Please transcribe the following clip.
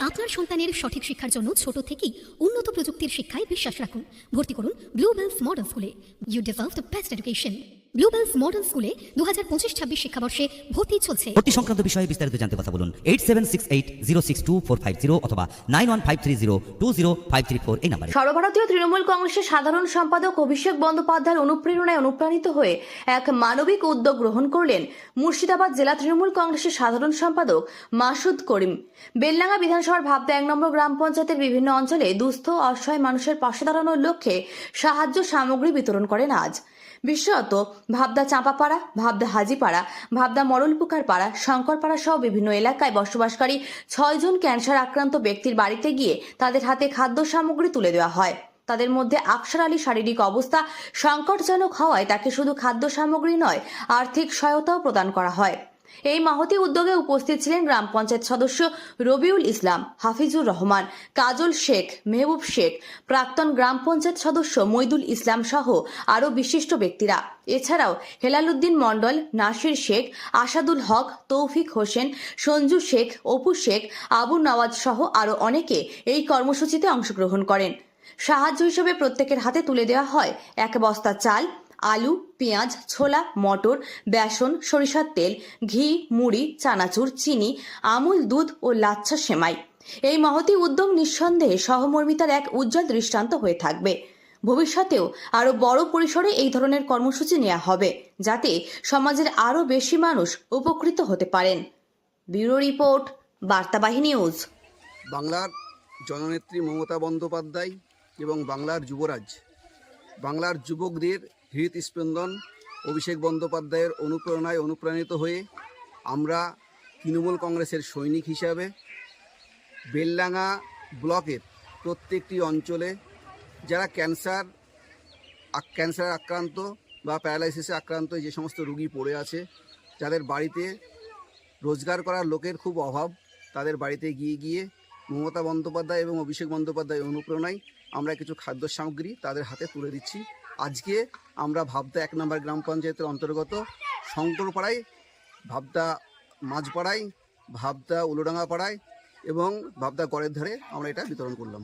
আপনার সন্তানের সঠিক শিক্ষার জন্য ছোট থেকেই উন্নত প্রযুক্তির শিক্ষায় বিশ্বাস রাখুন। ভর্তি করুন ব্লুবেলস মডেল স্কুলে you deserve the best education Bluebells modern স্কুলে দু হাজার পঁচিশ ছাব্বিশ শিক্ষাবর্ষে ভর্তি চলছে। ভর্তি সংক্রান্ত বিষয়ে বিস্তারিত জানতে কথা বলুন eight seven six eight zero six two four five zero অথবা nine one five three zero two zero five three four এই নাম্বারে। সর্বভারতীয় তৃণমূল কংগ্রেসের সাধারণ সম্পাদক অভিষেক বন্দ্যোপাধ্যায়ের অনুপ্রেরণায় অনুপ্রাণিত হয়ে এক মানবিক উদ্যোগ গ্রহণ করলেন মুর্শিদাবাদ জেলা তৃণমূল কংগ্রেসের সাধারণ সম্পাদক মাসুদ করিম। বেলডাঙ্গা বিধানসভার ভাবদা এক নম্বর গ্রাম পঞ্চায়েতের বিভিন্ন অঞ্চলে দুস্থ অসহায় মানুষের পাশে দাঁড়ানোর লক্ষ্যে সাহায্য সামগ্রী বিতরণ করেন আজ। বিশেষত ভাবদা চাঁপাপাড়া, ভাবদা হাজিপাড়া, ভাবদা মরলপুকার পাড়া শঙ্করপাড়া সহ বিভিন্ন এলাকায় বসবাসকারী ছয়জন ক্যান্সার আক্রান্ত ব্যক্তির বাড়িতে গিয়ে তাদের হাতে খাদ্য সামগ্রী তুলে দেওয়া হয়। তাদের মধ্যে আকসার আলী শারীরিক অবস্থা সংকটজনক হওয়ায় তাকে শুধু খাদ্য সামগ্রী নয়, আর্থিক সহায়তাও প্রদান করা হয়। এই মাহতি উদ্যোগে উপস্থিত ছিলেন গ্রাম পঞ্চায়েত সদস্য রবিউল ইসলাম, হাফিজুর রহমান, কাজল শেখ, মেহবুব শেখ, প্রাক্তন গ্রাম পঞ্চায়েত সদস্য মইদুল ইসলাম সহ আরও বিশিষ্ট ব্যক্তিরা। এছাড়াও হেলালুদ্দিন মণ্ডল, নাসির শেখ, আসাদুল হক, তৌফিক হোসেন, সঞ্জু শেখ, অপু শেখ, আবু নওয়াজ সহ আরও অনেকে এই কর্মসূচিতে অংশগ্রহণ করেন। সাহায্য হিসেবে প্রত্যেকের হাতে তুলে দেওয়া হয় এক বস্তা চাল আলু, পেঁয়াজ, ছোলা, মটর, বেসন, সরিষার তেল, ঘি, মুড়ি, চানাচুর, চিনি, আমুল দুধ ও লাচ্ছা সেমাই। এই মহতি উদ্যোগ নিঃসন্দেহে সহমর্মিতার এক উজ্জ্বল দৃষ্টান্ত হয়ে থাকবে। ভবিষ্যতেও আরও বড় পরিসরে এই ধরনের কর্মসূচি নেওয়া হবে, যাতে সমাজের আরও বেশি মানুষ উপকৃত হতে পারেন। ব্যুরো রিপোর্ট, বার্তাবাহী নিউজ। বাংলার জননেত্রী মমতা বন্দ্যোপাধ্যায় এবং বাংলার যুবরাজ, বাংলার যুবকদের হৃৎস্পন্দন অভিষেক বন্দ্যোপাধ্যায়ের অনুপ্রেরণায় অনুপ্রাণিত হয়ে আমরা তৃণমূল কংগ্রেসের সৈনিক হিসাবে বেলডাঙ্গা ব্লকের প্রত্যেকটি অঞ্চলে যারা ক্যান্সার ক্যান্সার আক্রান্ত বা প্যারালাইসিসে আক্রান্ত যে সমস্ত রুগী পড়ে আছে, যাদের বাড়িতে রোজগার করার লোকের খুব অভাব, তাদের বাড়িতে গিয়ে গিয়ে মমতা বন্দ্যোপাধ্যায় এবং অভিষেক বন্দ্যোপাধ্যায় অনুপ্রেরণায় আমরা কিছু খাদ্য সামগ্রী তাদের হাতে তুলে দিচ্ছি। আজকে আমরা ভাবদা এক নম্বর গ্রাম পঞ্চায়েতের অন্তর্গত শঙ্করপাড়ায়, ভাবদা মাঝপাড়ায়, ভাবদা উলোডাঙ্গা পাড়ায় এবং ভাবদা গড়ের ধারে আমরা এটা বিতরণ করলাম।